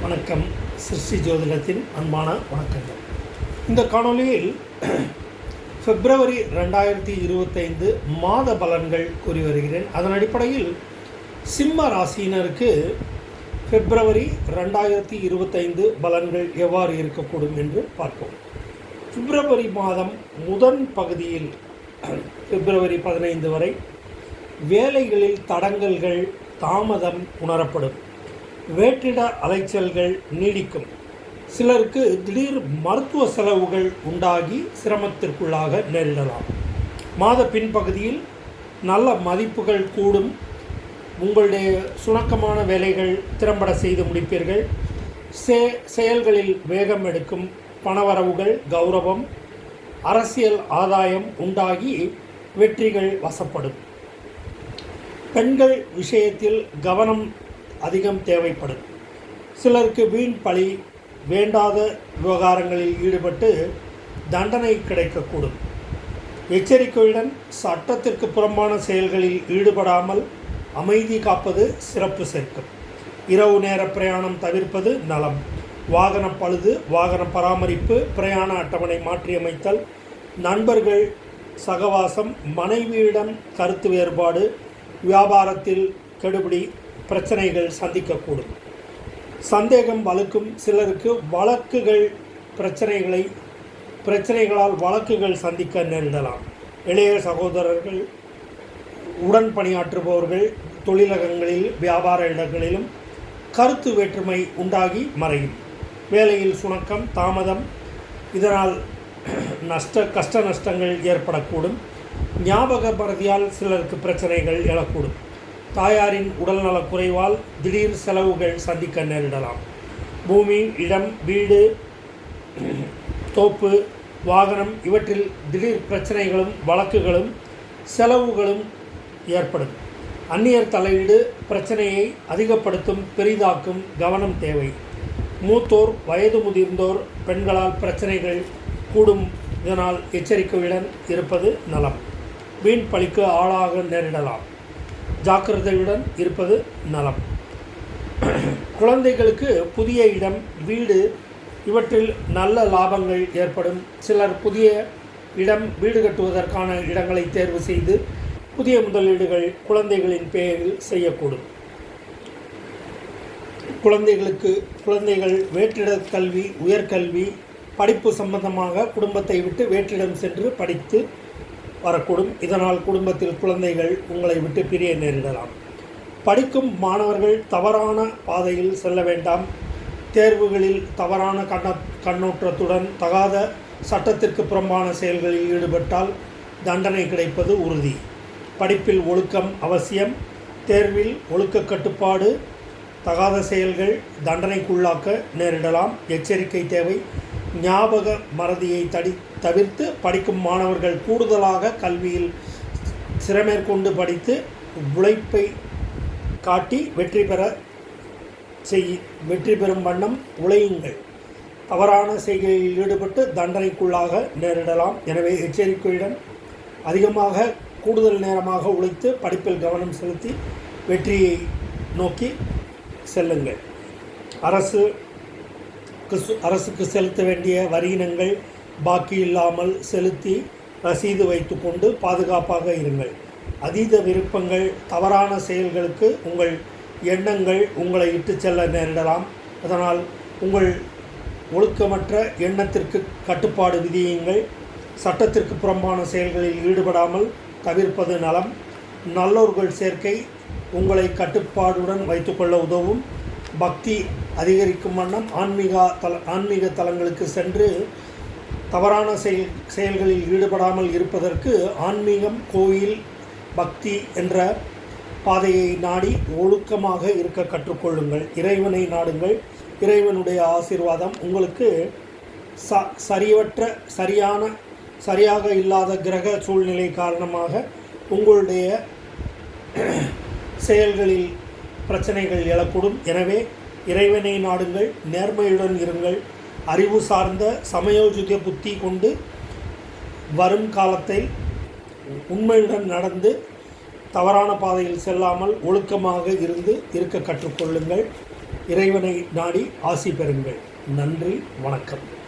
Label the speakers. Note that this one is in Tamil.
Speaker 1: வணக்கம். சிருஷ்டி ஜோதிடத்தின் அன்பான வணக்கங்கள். இந்த காணொலியில் பிப்ரவரி ரெண்டாயிரத்தி இருபத்தைந்து மாத பலன்கள் கூறி வருகிறேன். அதன் அடிப்படையில் சிம்ம ராசியினருக்கு பிப்ரவரி ரெண்டாயிரத்தி இருபத்தைந்து பலன்கள் எவ்வாறு இருக்கக்கூடும் என்று பார்ப்போம். பிப்ரவரி மாதம் முதன் பகுதியில் பிப்ரவரி பதினைந்து வரை வேலைகளில் தடங்கல்கள் தாமதம் உணரப்படும். வேற்றிட அலைச்சல்கள் நீடிக்கும். சிலருக்கு திடீர் மருத்துவ செலவுகள் உண்டாகி சிரமத்திற்குள்ளாக நேரிடலாம். மாத பின்பகுதியில் நல்ல மதிப்புகள் கூடும். உங்களுடைய சுணக்கமான வேலைகள் திறம்பட செய்து முடிப்பீர்கள். சே செயல்களில் வேகம் எடுக்கும் பணவரவுகள் கௌரவம் அரசியல் ஆதாயம் உண்டாகி வெற்றிகள் வசப்படும். பெண்கள் விஷயத்தில் கவனம் அதிகம் தேவைப்படும். சிலருக்கு வீண் பழி வேண்டாத விவகாரங்களில் ஈடுபட்டு தண்டனை கிடைக்கக்கூடும். எச்சரிக்கையுடன் சட்டத்திற்கு புறம்பான செயல்களில் ஈடுபடாமல் அமைதி காப்பது சிறப்பு சேர்க்கும். இரவு நேர பிரயாணம் தவிர்ப்பது நலம். வாகன பழுது வாகன பராமரிப்பு பிரயாண அட்டவணை மாற்றியமைத்தல் நண்பர்கள் சகவாசம் மனைவியிடம் கருத்து வேறுபாடு வியாபாரத்தில் கெடுபிடி பிரச்சனைகள் சந்திக்கக்கூடும். சந்தேகம் வலுக்கும் சிலருக்கு வழக்குகள் பிரச்சனைகளை பிரச்சனைகளால் வழக்குகள் சந்திக்க நேரிடலாம் இளைய சகோதரர்கள் உடன் பணியாற்றுபவர்கள் தொழிலகங்களில் வியாபார இடங்களிலும் கருத்து வேற்றுமை உண்டாகி மறையும். வேலையில் சுணக்கம் தாமதம் இதனால் நஷ்ட கஷ்ட நஷ்டங்கள் ஏற்படக்கூடும். ஞாபக பரதியால் சிலருக்கு பிரச்சனைகள் எழக்கூடும். தாயாரின் உடல்நலக் குறைவால் திடீர் செலவுகள் சந்திக்க நேரிடலாம். பூமி இடம் வீடு தோப்பு வாகனம் இவற்றில் திடீர் பிரச்சனைகளும் வழக்குகளும் செலவுகளும் ஏற்படும். அந்நியர் தலையீடு பிரச்சனையை அதிகப்படுத்தும் பெரிதாக்கும் கவனம் தேவை. மூத்தோர் வயது முதிர்ந்தோர் பெண்களால் பிரச்சனைகள் கூடும் இதனால் எச்சரிக்கையுடன் இருப்பது நலம். வீண் பழிக்கு ஆளாக நேரிடலாம். ஜாக்கிரதையுடன் இருப்பது நலம். குழந்தைகளுக்கு புதிய இடம் வீடு இவற்றில் நல்ல லாபங்கள் ஏற்படும். சிலர் புதிய இடம் வீடு கட்டுவதற்கான இடங்களை தேர்வு செய்து புதிய முதலீடுகள் குழந்தைகளின் பெயரில் செய்யக்கூடும். குழந்தைகளுக்கு குழந்தைகள் வேற்றிட கல்வி உயர்கல்வி படிப்பு சம்பந்தமாக குடும்பத்தை விட்டு வேற்றிடம் சென்று படித்து வரக்கூடும். இதனால் குடும்பத்தில் குழந்தைகள் உங்களை விட்டு பிரிய நேரிடலாம். படிக்கும் மாணவர்கள் தவறான பாதையில் செல்ல வேண்டாம். தேர்வுகளில் தவறான கண்ண கண்ணோட்டத்துடன் தகாத சட்டத்திற்கு புறம்பான செயல்களில் ஈடுபட்டால் தண்டனை கிடைப்பது உறுதி. படிப்பில் ஒழுக்கம் அவசியம். தேர்வில் ஒழுக்க கட்டுப்பாடு தகாத செயல்கள் தண்டனைக்குள்ளாக்க நேரிடலாம். எச்சரிக்கை தேவை. ஞாபக மறதியை தடி தவிர்த்து படிக்கும் மாணவர்கள் கூடுதலாக கல்வியில் சிறமேற்கொண்டு படித்து உழைப்பை காட்டி வெற்றி பெற செய் வெற்றி பெறும் வண்ணம் உழையுங்கள். தவறான செய்கையில் ஈடுபட்டு தண்டனைக்குள்ளாக நேரிடலாம். எனவே எச்சரிக்கையுடன் அதிகமாக கூடுதல் நேரமாக உழைத்து படிப்பில் கவனம் செலுத்தி வெற்றியை நோக்கி செல்லுங்கள். அரசு அரசுக்கு செலுத்த வேண்டிய வரியினங்கள் பாக்கி இல்லாமல் செலுத்தி ரசீது வைத்துக்கொண்டு பாதுகாப்பாக இருங்கள். அதீத விருப்பங்கள் தவறான செயல்களுக்கு உங்கள் எண்ணங்கள் உங்களை இட்டு செல்ல நேரிடலாம். அதனால் உங்கள் ஒழுக்கமற்ற எண்ணத்திற்கு கட்டுப்பாடு விதியுங்கள். சட்டத்திற்கு புறம்பான செயல்களில் ஈடுபடாமல் தவிர்ப்பது நலம். நல்லோர்கள் சேர்க்கை உங்களை கட்டுப்பாடுடன் வைத்துக்கொள்ள உதவும். பக்தி அதிகரிக்கும் வண்ணம் ஆன்மீக தல ஆன்மீக தலங்களுக்கு சென்று தவறான செயல் செயல்களில் ஈடுபடாமல் இருப்பதற்கு ஆன்மீகம் கோயில் பக்தி என்ற பாதையை நாடி ஒழுக்கமாக இருக்க கற்றுக்கொள்ளுங்கள். இறைவனை நாடுங்கள். இறைவனுடைய ஆசீர்வாதம் உங்களுக்கு ச சரியவற்ற சரியான சரியாக இல்லாத கிரக சூழ்நிலை காரணமாக உங்களுடைய செயல்களில் பிரச்சனைகள் எழக்கூடும். எனவே இறைவனை நாடுங்கள். நேர்மையுடன் இருங்கள். அறிவு சார்ந்த சமயோஜித புத்தி கொண்டு வரும் காலத்தை உண்மையுடன் நடந்து தவறான பாதையில் செல்லாமல் ஒழுக்கமாக இருந்து இருக்க கற்றுக்கொள்ளுங்கள். இறைவனை நாடி ஆசி பெறுங்கள். நன்றி வணக்கம்.